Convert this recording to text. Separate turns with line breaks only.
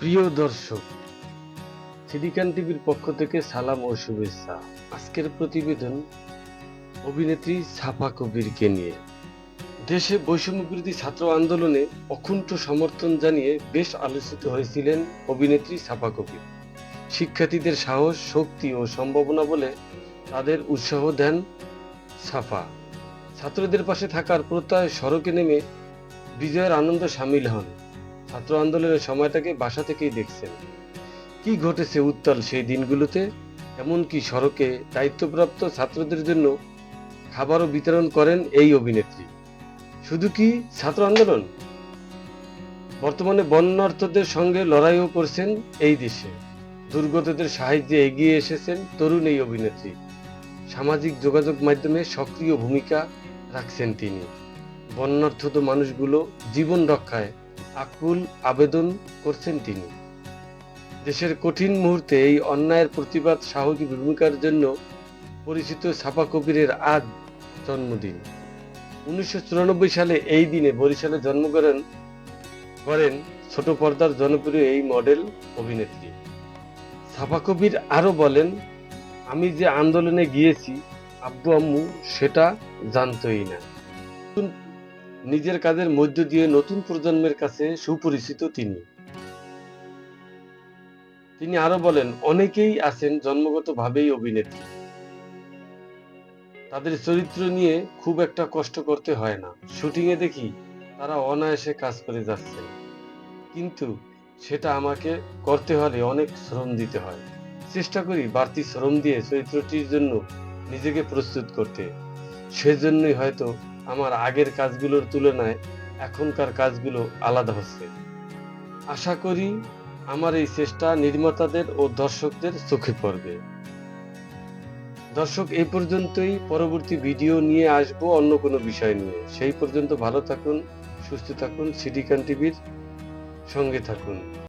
প্রিয় দর্শক সিডিকান টিভির পক্ষ থেকে সালাম ও শুভেচ্ছা। আজকের প্রতিবেদন অভিনেত্রী সাফা কবিরকে নিয়ে। দেশে বৈষম্য বিরোধী ছাত্র আন্দোলনে অকুণ্ঠ সমর্থন জানিয়ে বেশ আলোচিত হয়েছিলেন অভিনেত্রী সাফা কবির। শিক্ষার্থীদের সাহস, শক্তি ও সম্ভাবনা বলে তাদের উৎসাহ দেন সাফা ছাত্রদের পাশে থাকার প্রত্যয় সড়কে নেমে বিজয়ের আনন্দ সামিল হন। ছাত্র আন্দোলনের সময়টাকে বাসা থেকেই দেখছেন। কি ঘটেছে উত্তাল সেই দিনগুলোতে? এমনকি সড়কে দায়িত্বপ্রাপ্ত ছাত্রদের জন্য খাবারও বিতরণ করেন এই অভিনেত্রী? শুধু কি ছাত্র আন্দোলন? বর্তমানে বন্যার্থদের সঙ্গে লড়াইও করছেন এই দেশে। দুর্গতদের সাহায্যে এগিয়ে এসেছেন তরুণ এই অভিনেত্রী। সামাজিক যোগাযোগ মাধ্যমে সক্রিয় ভূমিকা রাখছেন তিনি। বন্যার্থত মানুষগুলো জীবন রক্ষায় আকুল আবেদন করছেন তিনি। দেশের কঠিন মুহূর্তে এই অন্যায়ের প্রতিবাদ সাহসী ভূমিকার জন্য পরিচিত ছাপা কবিরের আজ জন্মদিন। উনিশশো চুরানব্বই সালে এই দিনে বরিশালে জন্মগ্রহণ করেন ছোট পর্দার জনপ্রিয় এই মডেল অভিনেত্রী। ছাপা কবির আরও বলেন, আমি যে আন্দোলনে গিয়েছি, আব্বু আম্মু সেটা জানতই না। নিজের কাজের মধ্য দিয়ে নতুন প্রজন্মের কাছে সুপরিচিত তিনি। তিনি আরও বলেন, অনেকেই আছেন জন্মগতভাবেই অভিনেত্রী। তাদের চরিত্র নিয়ে খুব একটা কষ্ট করতে হয় না। শুটিং এ দেখি তারা অনায়াসে কাজ করে যাচ্ছেন। কিন্তু সেটা আমাকে করতে হলে অনেক শ্রম দিতে হয়। চেষ্টা করি বাড়তি শ্রম দিয়ে চরিত্রটির জন্য নিজেকে প্রস্তুত করতে। সেজন্যই হয়তো আমার আগের কাজগুলোর তুলনায় এখনকার কাজগুলো আলাদা হচ্ছে। আশা করি আমার এই চেষ্টা নির্মাতাদের ও দর্শকদের চোখে পড়বে। দর্শক, এই পর্যন্তই। পরবর্তী ভিডিও নিয়ে আসব অন্য কোনো বিষয় নিয়ে। সেই পর্যন্ত ভালো থাকুন, সুস্থ থাকুন সিডিকান টিভির সঙ্গে থাকুন।